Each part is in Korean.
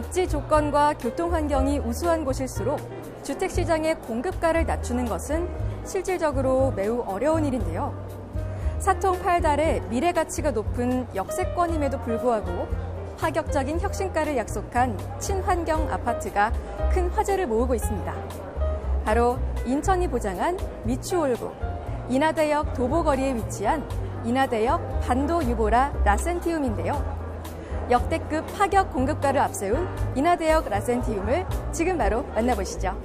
입지 조건과 교통 환경이 우수한 곳일수록 주택 시장의 공급가를 낮추는 것은 실질적으로 매우 어려운 일인데요. 사통 팔달의 미래 가치가 높은 역세권임에도 불구하고 파격적인 혁신가를 약속한 친환경 아파트가 큰 화제를 모으고 있습니다. 바로 인천이 보장한 미추홀구, 인하대역 도보거리에 위치한 인하대역 반도 유보라 라센티움인데요. 역대급 파격 공급가를 앞세운 인하대역 라센티움을 지금 바로 만나보시죠.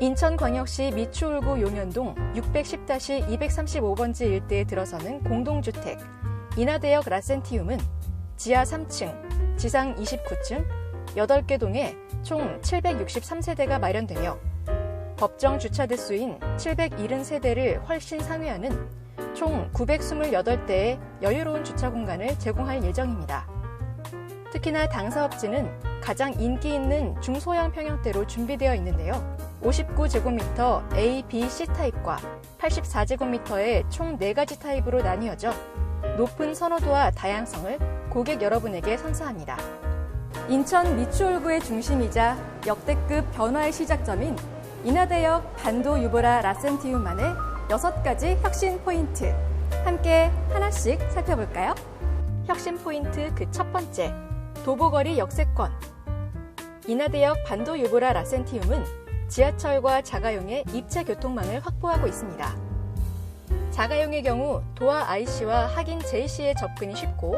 인천광역시 미추홀구 용현동 610-235번지 일대에 들어서는 공동주택 인하대역 라센티움은 지하 3층, 지상 29층, 8개 동에 총 763세대가 마련되며 법정 주차 대수인 770세대를 훨씬 상회하는 총 928대의 여유로운 주차 공간을 제공할 예정입니다. 특히나 당사업지는 가장 인기 있는 중소형 평형대로 준비되어 있는데요. 59제곱미터 A, B, C 타입과 84제곱미터의 총 4가지 타입으로 나뉘어져 높은 선호도와 다양성을 고객 여러분에게 선사합니다. 인천 미추홀구의 중심이자 역대급 변화의 시작점인 인하대역 반도 유보라 라센티움만의 6가지 혁신 포인트 함께 하나씩 살펴볼까요? 혁신 포인트 그 첫 번째 도보거리 역세권 인하대역 반도 유보라 라센티움은 지하철과 자가용의 입체 교통망을 확보하고 있습니다. 자가용의 경우 도하 IC와 확인 JC의 접근이 쉽고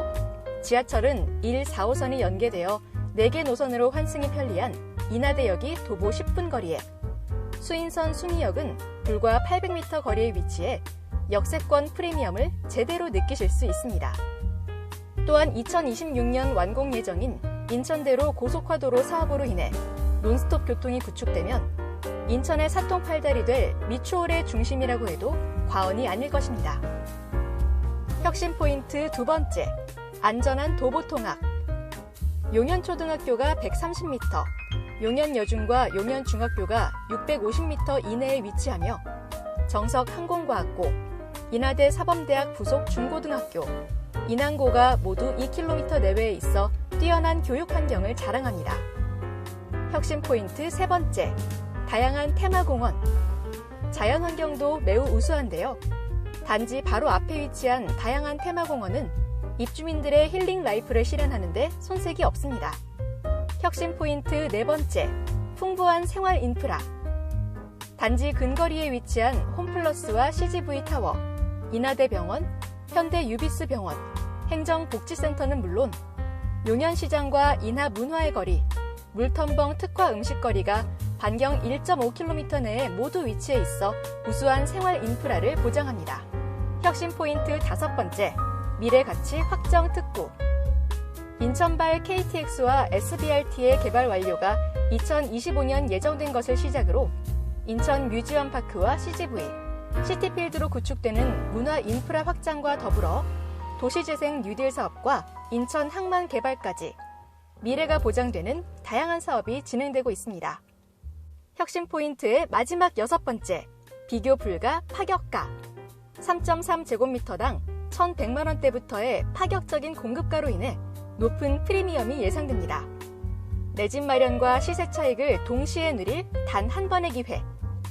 지하철은 1, 4호선이 연계되어 4개 노선으로 환승이 편리한 인하대역이 도보 10분 거리에 수인선 순이역은 불과 800m 거리에 위치해 역세권 프리미엄을 제대로 느끼실 수 있습니다. 또한 2026년 완공 예정인 인천대로 고속화도로 사업으로 인해 논스톱 교통이 구축되면 인천의 사통팔달이 될 미추홀의 중심이라고 해도 과언이 아닐 것입니다. 혁신 포인트 두 번째, 안전한 도보 통학. 용현초등학교가 130m, 용현여중과 용현중학교가 650m 이내에 위치하며 정석 항공과학고, 인하대 사범대학 부속 중고등학교, 인항고가 모두 2km 내외에 있어 뛰어난 교육 환경을 자랑합니다. 혁신 포인트 세 번째, 다양한 테마공원. 자연 환경도 매우 우수한데요. 단지 바로 앞에 위치한 다양한 테마공원은 입주민들의 힐링 라이프를 실현하는데 손색이 없습니다. 혁신 포인트 네 번째, 풍부한 생활 인프라. 단지 근거리에 위치한 홈플러스와 CGV 타워, 인하대병원, 현대 유비스 병원, 행정복지센터는 물론 용현시장과 인하 문화의 거리, 물텀벙 특화 음식거리가 반경 1.5km 내에 모두 위치해 있어 우수한 생활 인프라를 보장합니다. 혁신 포인트 다섯 번째, 미래 가치 확정 특구. 인천발 KTX와 SBRT의 개발 완료가 2025년 예정된 것을 시작으로 인천 뮤지엄 파크와 CGV, 시티필드로 구축되는 문화 인프라 확장과 더불어 도시재생 뉴딜 사업과 인천 항만 개발까지 미래가 보장되는 다양한 사업이 진행되고 있습니다. 혁신 포인트의 마지막 여섯 번째, 비교 불가 파격가. 3.3제곱미터당 1,100만 원대부터의 파격적인 공급가로 인해 높은 프리미엄이 예상됩니다. 내 집 마련과 시세 차익을 동시에 누릴 단 한 번의 기회.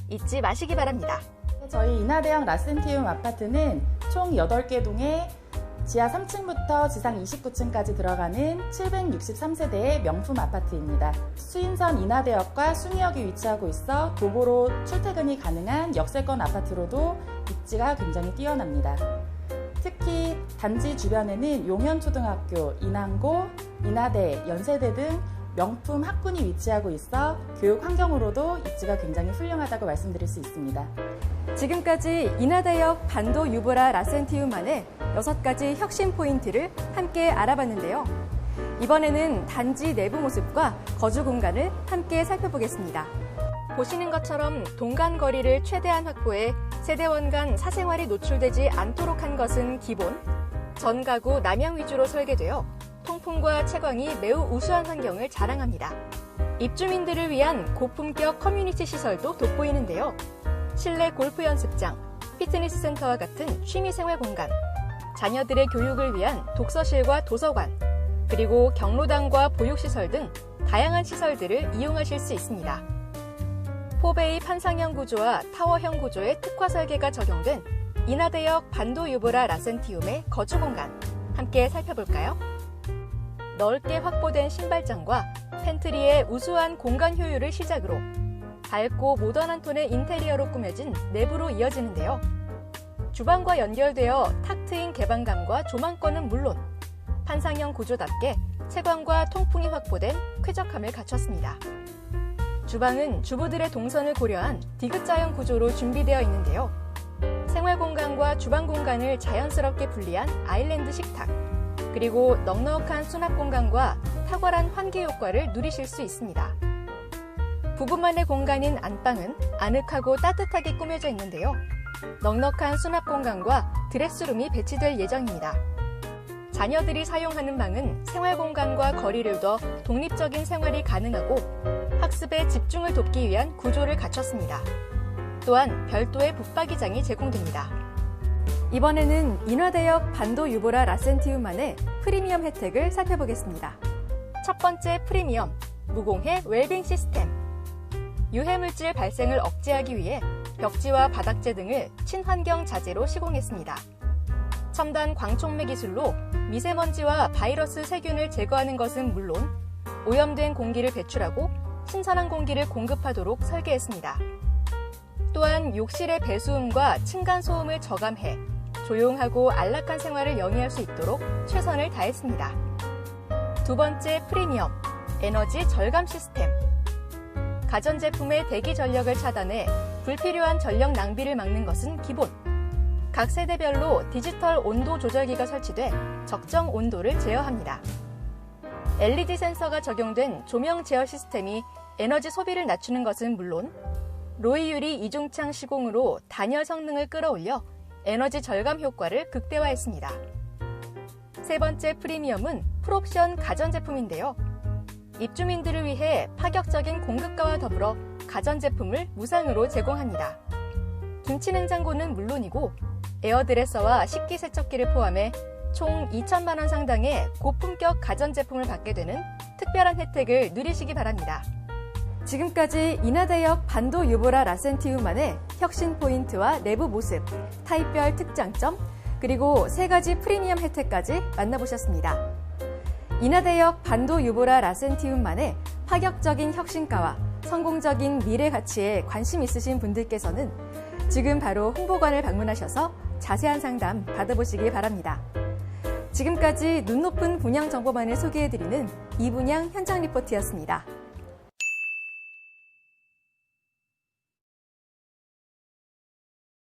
잊지 마시기 바랍니다. 저희 인하대형 라센티움 아파트는 총 8개 동에 지하 3층부터 지상 29층까지 들어가는 763세대의 명품 아파트입니다. 수인선 인하대역과 순이역이 위치하고 있어 도보로 출퇴근이 가능한 역세권 아파트로도 입지가 굉장히 뛰어납니다. 특히 단지 주변에는 용현초등학교, 인항고, 인하대, 연세대 등 명품 학군이 위치하고 있어 교육 환경으로도 입지가 굉장히 훌륭하다고 말씀드릴 수 있습니다. 지금까지 인하대역 반도 유보라 라센티움만의 6가지 혁신 포인트를 함께 알아봤는데요. 이번에는 단지 내부 모습과 거주 공간을 함께 살펴보겠습니다. 보시는 것처럼 동간 거리를 최대한 확보해 세대원 간 사생활이 노출되지 않도록 한 것은 기본, 전 가구 남양 위주로 설계되어 통풍과 채광이 매우 우수한 환경을 자랑합니다. 입주민들을 위한 고품격 커뮤니티 시설도 돋보이는데요. 실내 골프 연습장, 피트니스 센터와 같은 취미생활 공간, 자녀들의 교육을 위한 독서실과 도서관, 그리고 경로당과 보육시설 등 다양한 시설들을 이용하실 수 있습니다. 포베이 판상형 구조와 타워형 구조의 특화 설계가 적용된 인하대역 반도 유보라 라센티움의 거주 공간 함께 살펴볼까요? 넓게 확보된 신발장과 팬트리의 우수한 공간 효율을 시작으로 밝고 모던한 톤의 인테리어로 꾸며진 내부로 이어지는데요. 주방과 연결되어 탁 트인 개방감과 조망권은 물론 판상형 구조답게 채광과 통풍이 확보된 쾌적함을 갖췄습니다. 주방은 주부들의 동선을 고려한 디귿자형 구조로 준비되어 있는데요. 생활 공간과 주방 공간을 자연스럽게 분리한 아일랜드 식탁, 그리고 넉넉한 수납 공간과 탁월한 환기 효과를 누리실 수 있습니다. 부부만의 공간인 안방은 아늑하고 따뜻하게 꾸며져 있는데요. 넉넉한 수납 공간과 드레스룸이 배치될 예정입니다. 자녀들이 사용하는 방은 생활 공간과 거리를 둬 독립적인 생활이 가능하고 학습에 집중을 돕기 위한 구조를 갖췄습니다. 또한 별도의 붙박이장이 제공됩니다. 이번에는 인화대역 반도 유보라 라센티움만의 프리미엄 혜택을 살펴보겠습니다. 첫 번째 프리미엄, 무공해 웰빙 시스템. 유해물질 발생을 억제하기 위해 벽지와 바닥재 등을 친환경 자재로 시공했습니다. 첨단 광촉매 기술로 미세먼지와 바이러스 세균을 제거하는 것은 물론 오염된 공기를 배출하고 신선한 공기를 공급하도록 설계했습니다. 또한 욕실의 배수음과 층간소음을 저감해 조용하고 안락한 생활을 영위할 수 있도록 최선을 다했습니다. 두 번째 프리미엄, 에너지 절감 시스템. 가전제품의 대기 전력을 차단해 불필요한 전력 낭비를 막는 것은 기본. 각 세대별로 디지털 온도 조절기가 설치돼 적정 온도를 제어합니다. LED 센서가 적용된 조명 제어 시스템이 에너지 소비를 낮추는 것은 물론 로이 유리 이중창 시공으로 단열 성능을 끌어올려 에너지 절감 효과를 극대화했습니다. 세 번째 프리미엄은 풀옵션 가전제품인데요. 입주민들을 위해 파격적인 공급가와 더불어 가전제품을 무상으로 제공합니다. 김치냉장고는 물론이고 에어드레서와 식기세척기를 포함해 총 2천만 원 상당의 고품격 가전제품을 받게 되는 특별한 혜택을 누리시기 바랍니다. 지금까지 인하대역 반도 유보라 라센티움만의 혁신 포인트와 내부 모습, 타입별 특장점, 그리고 세 가지 프리미엄 혜택까지 만나보셨습니다. 인하대역 반도 유보라 라센티움만의 파격적인 혁신가와 성공적인 미래 가치에 관심 있으신 분들께서는 지금 바로 홍보관을 방문하셔서 자세한 상담 받아보시기 바랍니다. 지금까지 눈 높은 분양 정보만을 소개해드리는 이분양 현장 리포트였습니다.